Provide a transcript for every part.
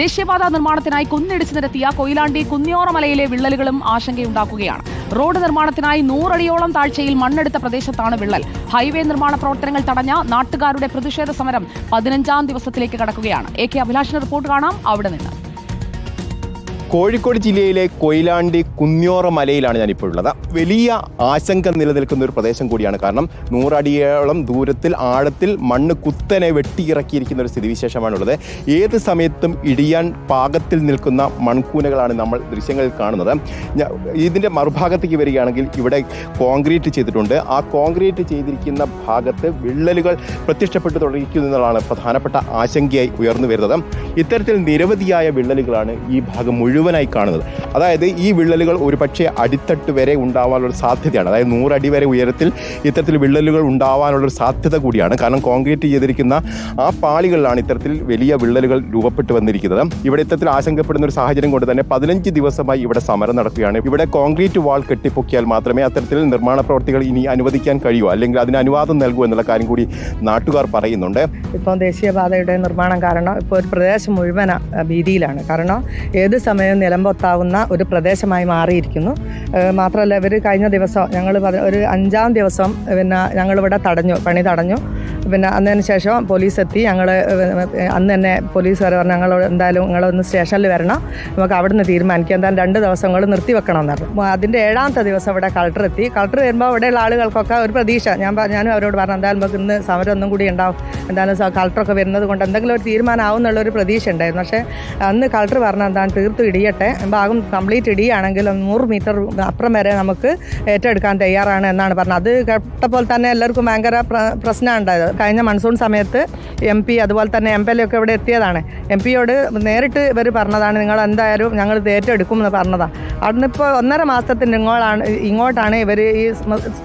ദേശീയപാത നിർമ്മാണത്തിനായി കുന്നിടിച്ചു നിരത്തിയ കൊയിലാണ്ടി കുന്നിയോറമലയിലെ വിള്ളലുകളും ആശങ്കയുണ്ടാക്കുകയാണ്. റോഡ് നിർമ്മാണത്തിനായി നൂറടിയോളം താഴ്ചയിൽ മണ്ണെടുത്ത പ്രദേശത്താണ് വിള്ളൽ. ഹൈവേ നിർമ്മാണ പ്രവർത്തനങ്ങൾ തടഞ്ഞ നാട്ടുകാരുടെ പ്രതിഷേധ സമരം പതിനഞ്ചാം ദിവസത്തിലേക്ക് കടക്കുകയാണ്. എ കെ അഭിലാഷിന്റെ റിപ്പോർട്ട് കാണാം. അവിടെ നിന്ന് കോഴിക്കോട് ജില്ലയിലെ കൊയിലാണ്ടി കുന്നിയോറ മലയിലാണ് ഞാനിപ്പോൾ ഉള്ളത്. വലിയ ആശങ്ക നിലനിൽക്കുന്ന ഒരു പ്രദേശം കൂടിയാണ്. കാരണം നൂറടിയോളം ദൂരത്തിൽ ആഴത്തിൽ മണ്ണ് കുത്തനെ വെട്ടിയിറക്കിയിരിക്കുന്ന ഒരു സ്ഥിതിവിശേഷമാണുള്ളത്. ഏത് സമയത്തും ഇടിയാൻ പാകത്തിൽ നിൽക്കുന്ന മൺകൂനകളാണ് നമ്മൾ ദൃശ്യങ്ങളിൽ കാണുന്നത്. ഇതിന്റെ മറുഭാഗത്തേക്ക് വരികയാണെങ്കിൽ ഇവിടെ കോൺക്രീറ്റ് ചെയ്തിട്ടുണ്ട്. ആ കോൺക്രീറ്റ് ചെയ്തിരിക്കുന്ന ഭാഗത്ത് വിള്ളലുകൾ പ്രത്യക്ഷപ്പെട്ടു തുടങ്ങിക്കുന്നു എന്നുള്ളതാണ് പ്രധാനപ്പെട്ട ആശങ്കയായി ഉയർന്നു വരുന്നത്. ഇത്തരത്തിൽ നിരവധിയായ വിള്ളലുകളാണ് ഈ ഭാഗം മുഴുവനായി കാണുന്നത്. അതായത് ഈ വിള്ളലുകൾ ഒരു പക്ഷേ അടിത്തട്ട് വരെ ഉണ്ടാവാനുള്ള സാധ്യതയാണ്. അതായത് നൂറടി വരെ ഉയരത്തിൽ ഇത്തരത്തിൽ വിള്ളലുകൾ ഉണ്ടാവാനുള്ളൊരു സാധ്യത കൂടിയാണ്. കാരണം കോൺക്രീറ്റ് ചെയ്തിരിക്കുന്ന ആ പാളികളിലാണ് ഇത്തരത്തിൽ വലിയ വിള്ളലുകൾ രൂപപ്പെട്ടു വന്നിരിക്കുന്നത്. ഇവിടെ ഇത്തരത്തിൽ ആശങ്കപ്പെടുന്ന ഒരു സാഹചര്യം കൊണ്ട് തന്നെ പതിനഞ്ച് ദിവസമായി ഇവിടെ സമരം നടക്കുകയാണ്. ഇവിടെ കോൺക്രീറ്റ് വാൾ കെട്ടിപ്പൊക്കിയാൽ മാത്രമേ അത്തരത്തിൽ നിർമ്മാണ പ്രവർത്തികൾ ഇനി അനുവദിക്കാൻ കഴിയൂ. അല്ലെങ്കിൽ അതിന് അനുവാദം നൽകൂ എന്നുള്ള കാര്യം കൂടി നാട്ടുകാർ പറയുന്നുണ്ട്. ഇപ്പോൾ ദേശീയപാതയുടെ നിർമ്മാണം കാരണം ഇപ്പോൾ ഒരു പ്രദേശം മുഴുവൻ ഭീതിയിലാണ്. കാരണം ഏത് സമയവും നിലമ്പൊത്താവുന്ന ഒരു പ്രദേശമായി മാറിയിരിക്കുന്നു. മാത്രമല്ല ഇവർ കഴിഞ്ഞ ദിവസം ഞങ്ങൾ ഒരു അഞ്ചാം ദിവസം പിന്നെ ഞങ്ങളിവിടെ തടഞ്ഞു പണി തടഞ്ഞു. പിന്നെ അന്നതിന് ശേഷം പോലീസ് എത്തി ഞങ്ങൾ അന്ന് തന്നെ പോലീസ് വരെ പറഞ്ഞു ഞങ്ങൾ എന്തായാലും നിങ്ങളൊന്ന് സ്റ്റേഷനിൽ വരണം നമുക്ക് അവിടെ നിന്ന് തീരുമാനിക്കാം എന്തായാലും രണ്ട് ദിവസങ്ങൾ നിർത്തി വെക്കണം പറഞ്ഞു. അതിന്റെ ഏഴാമത്തെ ദിവസം ഇവിടെ കളക്ടർ എത്തി. കളക്ടർ വരുമ്പോൾ ഇവിടെയുള്ള ആളുകൾക്കൊക്കെ ഒരു പ്രതീക്ഷ. ഞാൻ ഞാനും അവരോട് പറഞ്ഞു എന്തായാലും നമുക്ക് ഇന്ന് സമരം ഒന്നും കൂടി ഉണ്ടാവും. എന്തായാലും സ- കളക്ടറൊക്കെ വരുന്നത് കൊണ്ട് എന്തെങ്കിലും ഒരു തീരുമാനമാവും എന്നുള്ളൊരു പ്രതീക്ഷ ഉണ്ടായിരുന്നു പക്ഷേ അന്ന് കളക്ടർ പറഞ്ഞ എന്താണ് തീർത്തും ഇടിയട്ടെ. ഭാഗം കംപ്ലീറ്റ് ഇടിയാണെങ്കിൽ നൂറ് മീറ്റർ അപ്പുറം വരെ നമുക്ക് ഏറ്റെടുക്കാൻ തയ്യാറാണ് എന്നാണ് പറഞ്ഞത്. അത് കേട്ടപ്പോൾ തന്നെ എല്ലാവർക്കും ഭയങ്കര പ്ര- പ്രശ്നമാണ് ഉണ്ടായത്. കഴിഞ്ഞ മൺസൂൺ സമയത്ത് എം പി അതുപോലെ തന്നെ എം പി എൽ ഒക്കെ ഇവിടെ എത്തിയതാണ്. എം പിയോട് നേരിട്ട് ഇവർ പറഞ്ഞതാണ് നിങ്ങൾ എന്തായാലും ഞങ്ങൾ ഏറ്റെടുക്കും എന്ന് പറഞ്ഞതാണ് അവിടുന്ന് ഇപ്പോൾ ഒന്നര മാസത്തിന് ഇങ്ങോട്ടാണ് ഇങ്ങോട്ടാണ് ഇവർ ഈ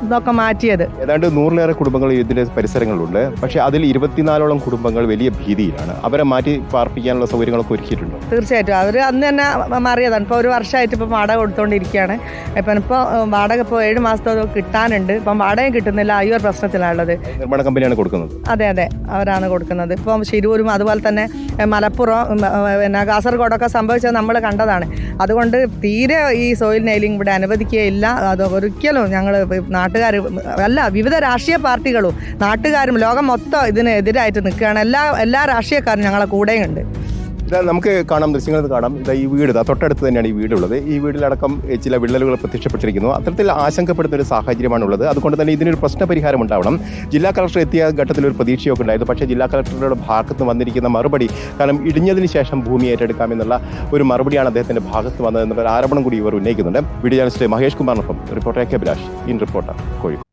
ഇതൊക്കെ മാറ്റിയത്. ഏതാണ്ട് നൂറിലേറെ കുടുംബങ്ങൾ ഇതിന്റെ പരിസരങ്ങളിലുണ്ട്. പക്ഷേ അതിൽ ഇരുപത്തിനാലോളം കുടുംബങ്ങൾ വലിയ ഭീതിയിലാണ്. അവരെ മാറ്റി പാർപ്പിക്കാനുള്ള സൗകര്യങ്ങളൊക്കെ ഒരുക്കിയിട്ടുണ്ട്. തീർച്ചയായിട്ടും. അവർ അന്ന് തന്നെ മാറിയതാണ്. ഇപ്പോൾ ഒരു വർഷമായിട്ട് ഇപ്പോൾ വാടക കൊടുത്തുകൊണ്ടിരിക്കുകയാണ് ഇപ്പം ഇപ്പോൾ വാടക ഇപ്പോൾ ഏഴ് മാസത്തെ കിട്ടാനുണ്ട്. ഇപ്പം വാടകയും കിട്ടുന്നില്ല. ഈ ഒരു പ്രശ്നത്തിലാണുള്ളത്. നിർമ്മാണ കമ്പനിയാണ് കൊടുക്കുന്നത്. അതെ അതെ. അവരാണ് കൊടുക്കുന്നത്. ഇപ്പം ശിരൂരും അതുപോലെ തന്നെ മലപ്പുറം പിന്നെ കാസർഗോഡൊക്കെ സംഭവിച്ചത് നമ്മൾ കണ്ടതാണ്. അതുകൊണ്ട് തീരെ ഈ സോയിൽ നെയിലിംഗ് ഇവിടെ അനുവദിക്കുകയില്ല. അത് ഒരിക്കലും ഞങ്ങൾ നാട്ടുകാർ അല്ല വിവിധ രാഷ്ട്രീയ പാർട്ടികളും നാട്ടുകാരും ലോകം മൊത്തം ഇതിനെതിരായിട്ട് നിൽക്കുകയാണ്. എല്ലാ എല്ലാ രാഷ്ട്രീയക്കാരും ഞങ്ങളെ കൂടെയുണ്ട്. ഇതാ നമുക്ക് കാണാം ദൃശ്യങ്ങൾ കാണാം. ഇതാ ഈ വീട് തൊട്ടടുത്ത് തന്നെയാണ് ഈ വീടുള്ളത്. ഈ വീടിലടക്കം ചില വിള്ളലുകൾ പ്രത്യക്ഷപ്പെട്ടിരിക്കുന്നു. അത്തരത്തിൽ ആശങ്കപ്പെടുന്ന ഒരു സാഹചര്യമാണുള്ളത്. അതുകൊണ്ട് തന്നെ ഇതിനൊരു പ്രശ്നപരിഹാരം ഉണ്ടാവണം. ജില്ലാ കളക്ടർ എത്തിയ ഘട്ടത്തിൽ ഒരു പ്രതീക്ഷയൊക്കെ ഉണ്ടായിരുന്നു. പക്ഷേ ജില്ലാ കളക്ടറുടെ ഭാഗത്ത് വന്നിരിക്കുന്ന മറുപടി കാരണം ഇടിഞ്ഞതിന് ശേഷം ഭൂമി ഏറ്റെടുക്കാമെന്നുള്ള ഒരു മറുപടിയാണ് അദ്ദേഹത്തിന്റെ ഭാഗത്ത് വന്നതെന്നുള്ള ഒരു ആരോപണം കൂടി ഇവർ ഉന്നയിക്കുന്നുണ്ട്. Video journalist Mahesh കുമാറിനൊപ്പം Reporter K Abhilash. In Reporter Kozhikode.